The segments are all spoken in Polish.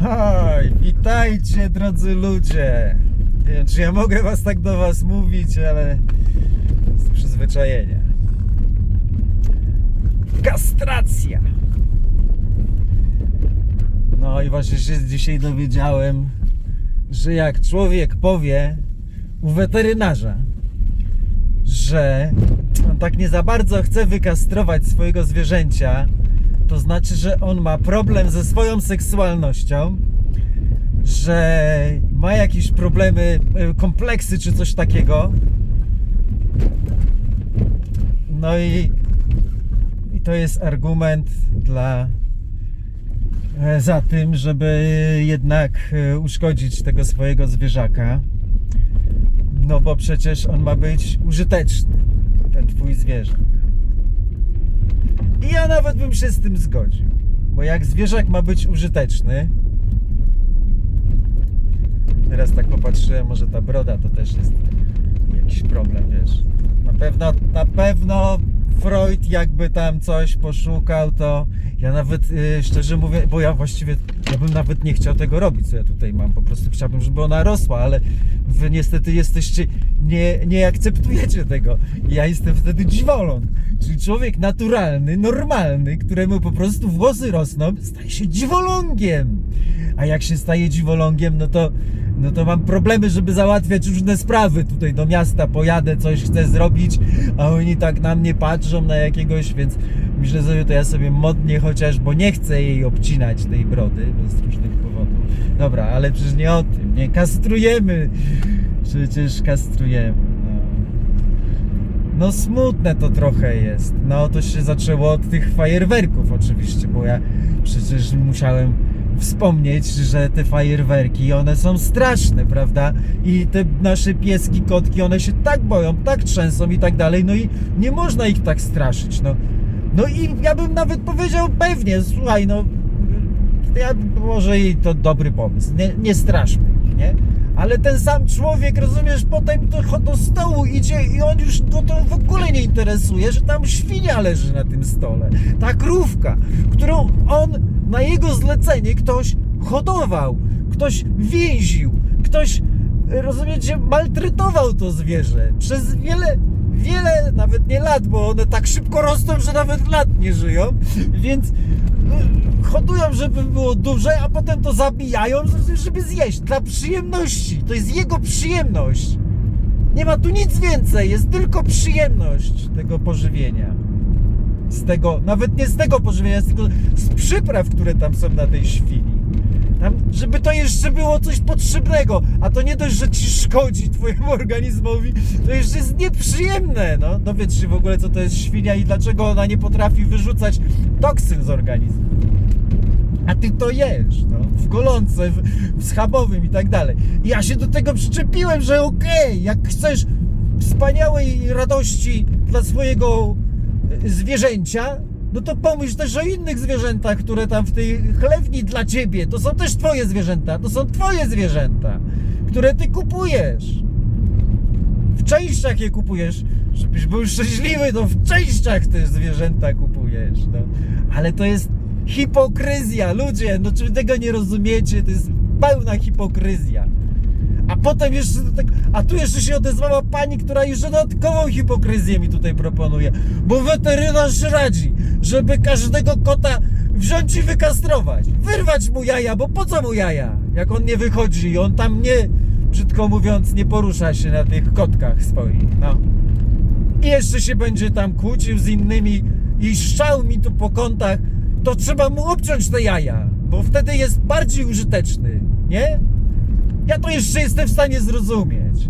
Hej, witajcie drodzy ludzie. Nie wiem, czy ja mogę was tak do was mówić, ale z przyzwyczajenia. Kastracja. No i właśnie się dzisiaj dowiedziałem, że jak człowiek powie u weterynarza, że on tak nie za bardzo chce wykastrować swojego zwierzęcia, to znaczy, że on ma problem ze swoją seksualnością, że ma jakieś problemy, e, kompleksy czy coś takiego. No i, i to jest argument dla e, za tym, żeby jednak e, uszkodzić tego swojego zwierzaka. No bo przecież on ma być użyteczny, ten twój zwierzak. I ja nawet bym się z tym zgodził. Bo jak zwierzak ma być użyteczny. Teraz tak popatrzyłem, może ta broda to też jest jakiś problem, wiesz. Na pewno, na pewno Freud jakby tam coś poszukał, to ja nawet y, szczerze mówię, bo ja właściwie ja bym nawet nie chciał tego robić, co ja tutaj mam. Po prostu chciałbym, żeby ona rosła, ale wy niestety jesteście, nie, nie akceptujecie tego. Ja jestem wtedy dziwolą. Czyli człowiek naturalny, normalny, któremu po prostu włosy rosną, staje się dziwolągiem. A jak się staje dziwolągiem, no to, no to mam problemy, żeby załatwiać różne sprawy. Tutaj do miasta pojadę, coś chcę zrobić, a oni tak na mnie patrzą, na jakiegoś, więc myślę sobie, to ja sobie modnie chociaż, bo nie chcę jej obcinać tej brody, z różnych powodów. Dobra, ale przecież nie o tym, nie kastrujemy. Przecież kastrujemy. No. No smutne to trochę jest. No to się zaczęło od tych fajerwerków oczywiście, bo ja przecież musiałem wspomnieć, że te fajerwerki, one są straszne, prawda? I te nasze pieski, kotki, one się tak boją, tak trzęsą i tak dalej, no i nie można ich tak straszyć, no. No i ja bym nawet powiedział pewnie, słuchaj, no ja może i to dobry pomysł, nie, nie straszmy ich, nie? Ale ten sam człowiek, rozumiesz, potem do, do stołu idzie i on już go to w ogóle nie interesuje, że tam świnia leży na tym stole. Ta krówka, którą on na jego zlecenie ktoś hodował, ktoś więził, ktoś, rozumiecie, maltretował to zwierzę przez wiele, wiele, nawet nie lat, bo one tak szybko rosną, że nawet lat nie żyją, więc no, hodują, żeby było duże, a potem to zabijają, żeby zjeść, dla przyjemności. To jest jego przyjemność. Nie ma tu nic więcej, jest tylko przyjemność tego pożywienia. Z tego, nawet nie z tego pożywienia, tego, z przypraw, które tam są na tej świni. Tam, żeby to jeszcze było coś potrzebnego, a to nie dość, że ci szkodzi twojemu organizmowi, to jeszcze jest nieprzyjemne, no. Dowiedz się w ogóle, co to jest świnia i dlaczego ona nie potrafi wyrzucać toksyn z organizmu. A ty to jesz, no, w golące, w, w schabowym i tak dalej. I ja się do tego przyczepiłem, że okej, jak chcesz wspaniałej radości dla swojego zwierzęcia, no to pomyśl też o innych zwierzętach, które tam w tej chlewni dla ciebie, to są też twoje zwierzęta, to są twoje zwierzęta, które ty kupujesz. W częściach je kupujesz, żebyś był szczęśliwy, to w częściach te zwierzęta kupujesz, no. Ale to jest hipokryzja, ludzie, no czy tego nie rozumiecie, to jest pełna hipokryzja. A potem jeszcze tego, a tu jeszcze się odezwała pani, która jeszcze dodatkową hipokryzję mi tutaj proponuje, bo weterynarz radzi, żeby każdego kota wziąć i wykastrować, wyrwać mu jaja, bo po co mu jaja, jak on nie wychodzi i on tam nie, brzydko mówiąc, nie porusza się na tych kotkach swoich, no. I jeszcze się będzie tam kłócił z innymi i szczał mi tu po kątach, to trzeba mu obciąć te jaja, bo wtedy jest bardziej użyteczny, nie? Ja to jeszcze jestem w stanie zrozumieć.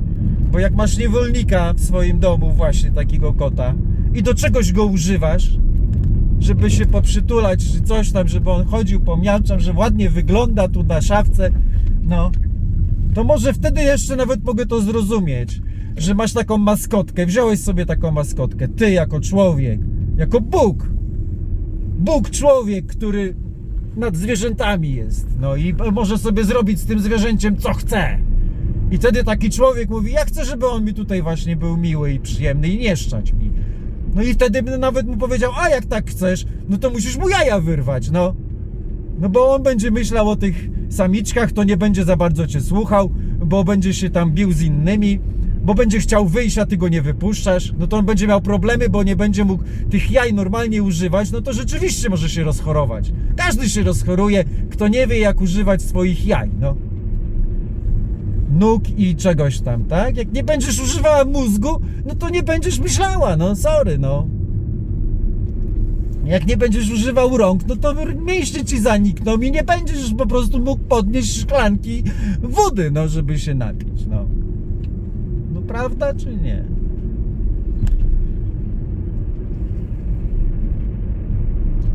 Bo jak masz niewolnika w swoim domu, właśnie takiego kota, i do czegoś go używasz, żeby się poprzytulać, czy coś tam, żeby on chodził, pomiałczał, że ładnie wygląda tu na szafce, no, to może wtedy jeszcze nawet mogę to zrozumieć, że masz taką maskotkę, wziąłeś sobie taką maskotkę, ty jako człowiek, jako Bóg, Bóg człowiek, który nad zwierzętami jest. No i może sobie zrobić z tym zwierzęciem co chce. I wtedy taki człowiek mówi, ja chcę, żeby on mi tutaj właśnie był miły i przyjemny i nie szczać mi. No i wtedy bym nawet mu powiedział, a jak tak chcesz, no to musisz mu jaja wyrwać, no. No bo on będzie myślał o tych samiczkach, to nie będzie za bardzo cię słuchał, bo będzie się tam bił z innymi, bo będzie chciał wyjść, a ty go nie wypuszczasz, no to on będzie miał problemy, bo nie będzie mógł tych jaj normalnie używać, no to rzeczywiście może się rozchorować. Każdy się rozchoruje, kto nie wie jak używać swoich jaj, no nóg i czegoś tam, tak? Jak nie będziesz używała mózgu, no to nie będziesz myślała, no sorry, no. Jak nie będziesz używał rąk, no to mięśnie ci zanikną i nie będziesz po prostu mógł podnieść szklanki wody, no, żeby się napić, no. Prawda czy nie?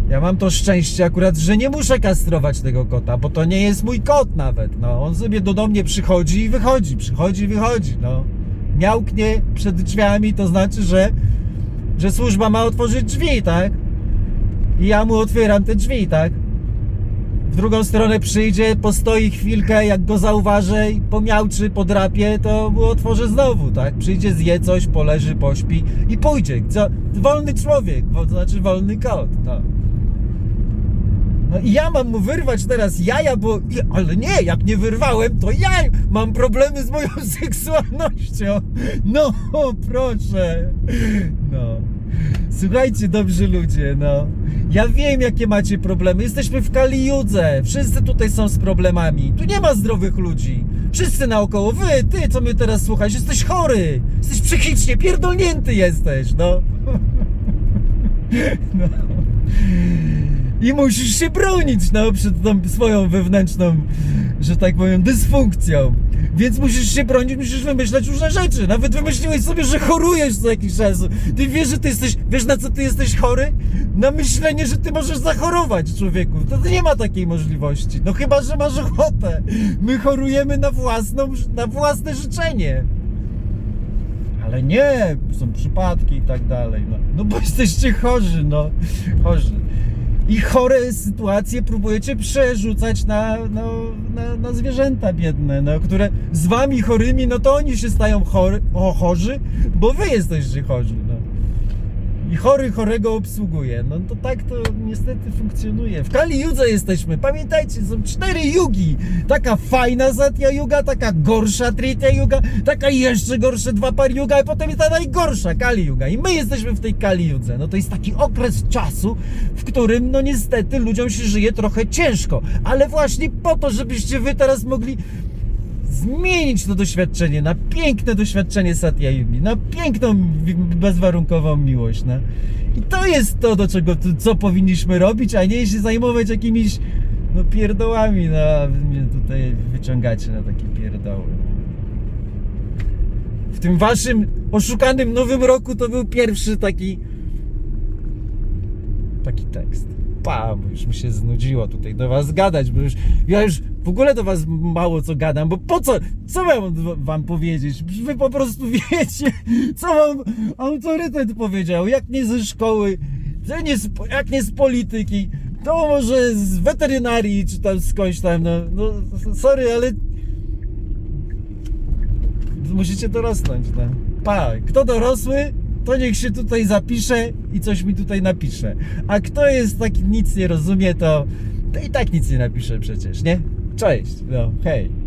Ja mam to szczęście akurat, że nie muszę kastrować tego kota, bo to nie jest mój kot nawet, no. On sobie do, do mnie przychodzi i wychodzi, przychodzi i wychodzi, no. Miałknie przed drzwiami, to znaczy, że, że służba ma otworzyć drzwi, tak? I ja mu otwieram te drzwi, tak? W drugą stronę przyjdzie, postoi chwilkę, jak go zauważę, i pomiałczy, podrapie, to mu otworzę znowu, tak? Przyjdzie, zje coś, poleży, pośpi i pójdzie. Co? Wolny człowiek, bo to znaczy wolny kot, no. No i ja mam mu wyrwać teraz jaja, bo... Ale nie, jak nie wyrwałem, to ja mam problemy z moją seksualnością. No, proszę. No. Słuchajcie, dobrzy ludzie, no. Ja wiem, jakie macie problemy. Jesteśmy w Kaliudze. Wszyscy tutaj są z problemami. Tu nie ma zdrowych ludzi. Wszyscy naokoło. Wy, ty, co mnie teraz słuchasz, jesteś chory. Jesteś psychicznie, pierdolnięty jesteś, no. no. I musisz się bronić, no, przed tą swoją wewnętrzną, że tak powiem, dysfunkcją. Więc musisz się bronić, musisz wymyślać różne rzeczy. Nawet wymyśliłeś sobie, że chorujesz co jakiś czas. Ty wiesz, że ty jesteś, wiesz na co ty jesteś chory? Na myślenie, że ty możesz zachorować, człowieku. To nie ma takiej możliwości. No chyba, że masz ochotę. My chorujemy na własną, na własne życzenie. Ale nie, są przypadki i tak dalej. No, no bo jesteście chorzy, no. Chorzy. I chore sytuacje próbujecie przerzucać na, no, na, na zwierzęta biedne, no, które z wami chorymi, no to oni się stają chory, o, chorzy, bo wy jesteście chorzy. I chory chorego obsługuje. No to tak to niestety funkcjonuje. W Kali Judze jesteśmy. Pamiętajcie, są cztery jugi. Taka fajna Satya Yuga, taka gorsza Tritya Yuga, taka jeszcze gorsze dwa par Yuga, a potem jest ta najgorsza Kali Yuga. I my jesteśmy w tej Kali Judze. No to jest taki okres czasu, w którym no niestety ludziom się żyje trochę ciężko. Ale właśnie po to, żebyście wy teraz mogli zmienić to doświadczenie na piękne doświadczenie Satya Yugi, na piękną, bezwarunkową miłość. No. I to jest to, do czego, co powinniśmy robić, a nie się zajmować jakimiś no, pierdołami. No, mnie tutaj wyciągacie na takie pierdoły. W tym waszym oszukanym nowym roku to był pierwszy taki taki tekst. Pa, bo już mi się znudziło tutaj do was gadać, bo już ja już w ogóle do was mało co gadam, bo po co? Co mam wam powiedzieć? Wy po prostu wiecie, co wam autorytet powiedział, jak nie ze szkoły, nie jak nie z polityki, to może z weterynarii, czy tam skądś tam, no, no sorry, ale musicie dorosnąć, no. Pa, kto dorosły, to niech się tutaj zapisze i coś mi tutaj napisze. A kto jest taki nic nie rozumie, to, to i tak nic nie napisze przecież, nie? Cześć, no, hej.